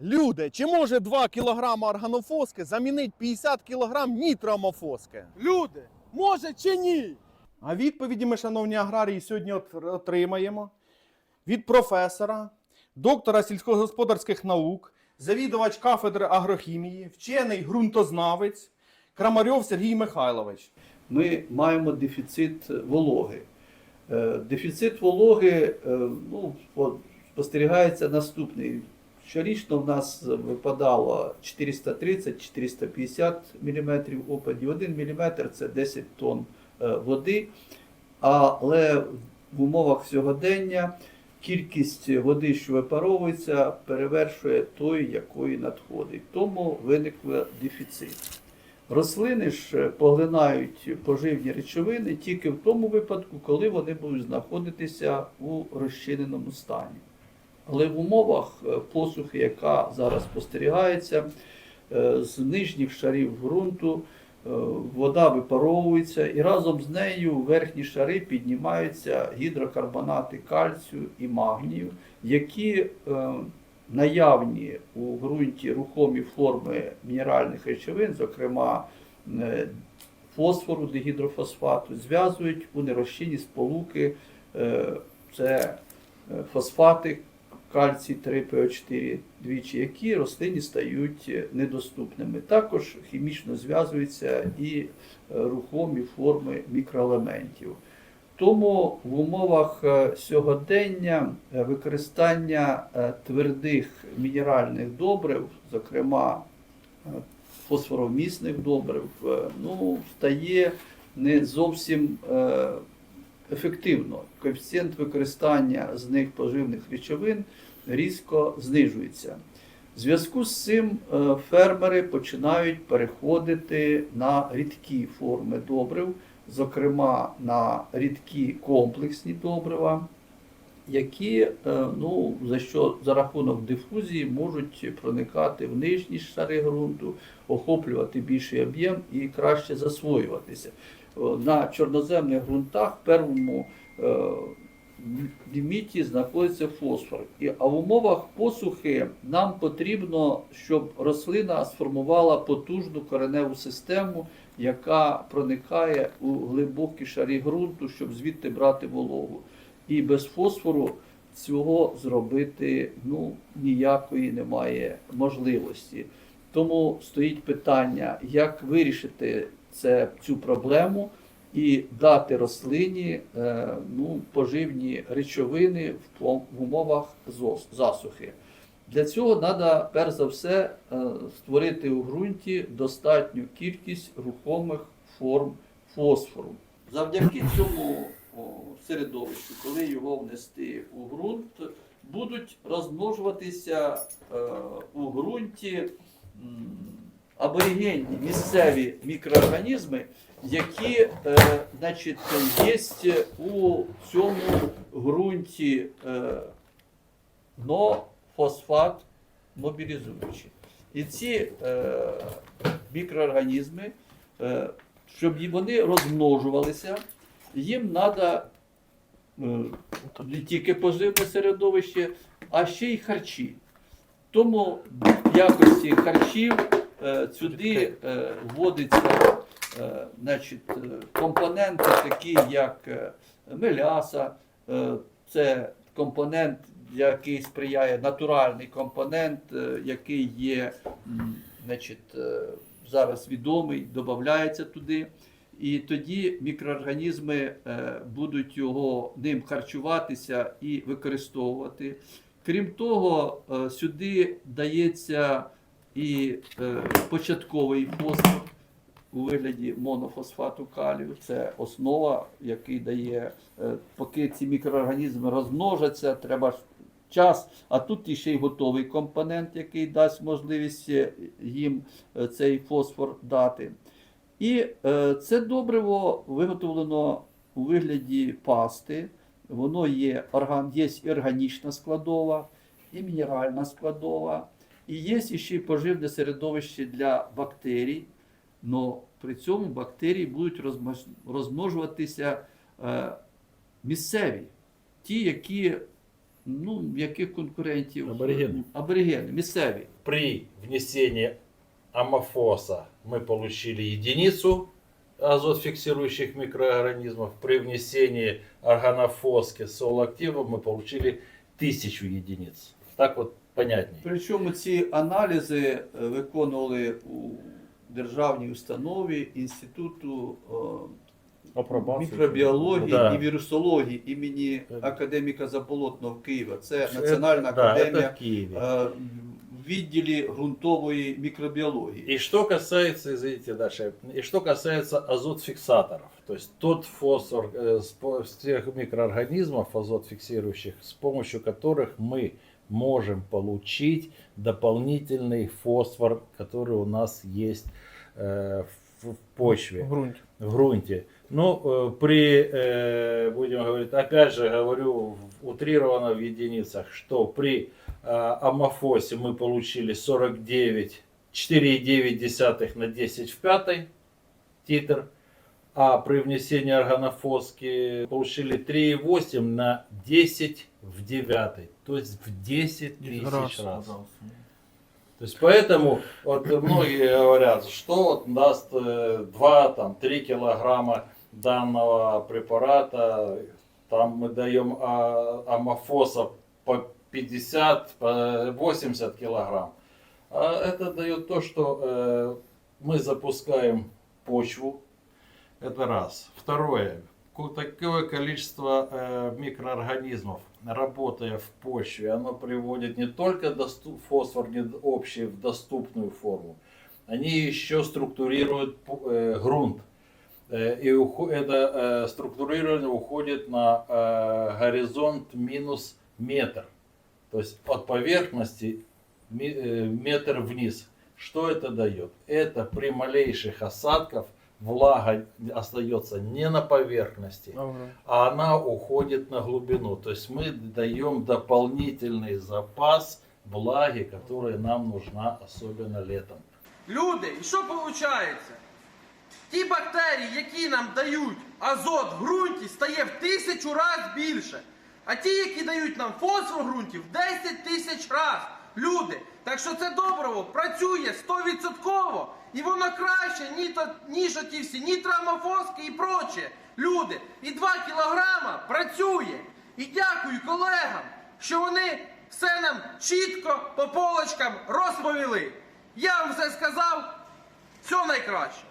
Люди, чи може 2 кг органофоски замінити 50 кг нітроамофоски? Люди, може чи ні? А відповіді ми, шановні аграрії, сьогодні отримаємо від професора, доктора сільськогосподарських наук, завідувач кафедри агрохімії, вчений ґрунтознавець Крамарьов Сергій Михайлович. ми маємо дефіцит вологи. Е, Дефіцит вологи е, ну, спостерігається наступний. Щорічно в нас випадало 430-450 мм опадів. 1 мм це 10 тонн е, води. Але в умовах сьогодення кількість води, що випаровується, перевершує той, якої надходить. Тому виник дефіцит. Рослини ж е, поглинають поживні речовини тільки в тому випадку, коли вони будуть знаходитися у розчиненому стані. Але в умовах е, посухи, яка зараз спостерігається, е, з нижніх шарів ґрунту е, вода випаровується і разом з нею верхні шари піднімаються гідрокарбонати кальцію і магнію, які наявні у ґрунті рухомі форми мінеральних речовин, зокрема фосфору, дегідрофосфату, зв'язують у нерозчинні сполуки, це фосфати кальцій 3ПО4 двічі, які рослині стають недоступними. Також хімічно зв'язуються і е, рухомі форми мікроелементів. Тому в умовах е, сьогодення е, використання е, твердих мінеральних добрив, зокрема е, фосфоровмісних добрив, е, ну, стає не зовсім е, ефективно. Коефіцієнт використання з них поживних речовин різко знижується. В зв'язку з цим е, фермери починають переходити на рідкі форми добрив, зокрема на рідкі комплексні добрива, які е, ну, за, що, за рахунок дифузії можуть проникати в нижні шари ґрунту, охоплювати більший об'єм і краще засвоюватися. Е, На чорноземних ґрунтах в первому е, ліміті знаходиться фосфор. І, а в умовах посухи нам потрібно, щоб рослина сформувала потужну кореневу систему, яка проникає у глибокі шарі ґрунту, щоб звідти брати вологу. І без фосфору цього зробити ну, ніякої немає можливості. Тому стоїть питання, як вирішити це, цю проблему і дати рослині е, ну, поживні речовини в, умовах засухи. Для цього треба, перш за все, е, створити у ґрунті достатню кількість рухомих форм фосфору. Завдяки цьому середовищу, коли його внести у ґрунт, будуть розмножуватися е, у ґрунті аборигенні місцеві мікроорганізми, які е, значить, є у цьому ґрунті е, но фосфат мобілізуючий. І ці е, мікроорганізми, е, щоб вони розмножувалися, їм треба не тільки поживне середовище, а ще й харчі. Тому в якості харчів сюди е, вводиться е, значить, е, компоненти, такі як е, меляса, е, це компонент, який сприяє натуральний компонент, е, який є значить, е, зараз відомий, додається туди. І тоді мікроорганізми е, будуть його ним харчуватися і використовувати. Крім того, е, сюди дається і е, початковий фосфор у вигляді монофосфату калію. Це основа, який дає, е, поки ці мікроорганізми розмножаться, треба час. А тут іще й готовий компонент, який дасть можливість е, їм е, цей фосфор дати. І е, це добриво виготовлено у вигляді пасти. Воно є, орган, є органічна складова, і мінеральна складова, і є ще й поживне середовище для бактерій. Но при цьому бактерії будуть розмнож- розмножуватися е, місцеві, ті, які Ну, яких конкурентів? Аборигени. Аборигени, місцеві. При внесении амофоса мы получили единицу азот фиксирующих микроорганизмов. При внесении органофоски солоактива мы получили тысячу единиц. Так вот понятнее. Причому ці аналізи е, виконували у державній установі Інституту е, Апробацію. мікробіології Да. і вірусології імені Так. академіка Заболотного в Києва. Це Національна Да, это академія в Киеве. е, в відділі ґрунтової мікробіології. И что касается, извините, дальше, и что касается азот-фиксаторов, то есть тот фосфор э, с по- с тех микроорганизмов азот-фиксирующих, с помощью которых мы можем получить дополнительный фосфор, который у нас есть э, в, почве В ґрунті. в грунте. Ну, э, при, э, будем говорить, опять же говорю, утрированно в единицах, что при амофосе мы получили 49, 4,9 на 10 в 5 титр, а при внесении органофоски получили 3,8 на 10 в 9, то есть в 10 тысяч раз. То есть поэтому вот многие говорят, что вот даст 2-3 килограмма данного препарата, там мы даем а, амофоса по 50, по 80 килограмм. А это дает то, что э, мы запускаем почву, это раз. Второе, такое количество э, микроорганизмов, работая в почве, оно приводит не только фосфор не- общий в доступную форму, они еще структурируют э, грунт. Э, И это структурирование уходит на горизонт минус метр. То есть от поверхности метр вниз. Что это дает? Это при малейших осадках влага остается не на поверхности, а она уходит на глубину. То есть мы даем дополнительный запас влаги, которая нам нужна, особенно летом. Люди, і що виходить? Ті бактерії, які нам дають азот в ґрунті, стає в тисячу разів більше. А ті, які дають нам фосфор в ґрунті, в 10 тисяч раз. Люди, так що це добриво працює 100% і воно краще, ні то, ніж оті всі, ні травмовозки і проче. Люди, і 2 кілограма працює. І дякую колегам, що вони все нам чітко по полочкам розповіли. Я вам все сказав. Все найкраще.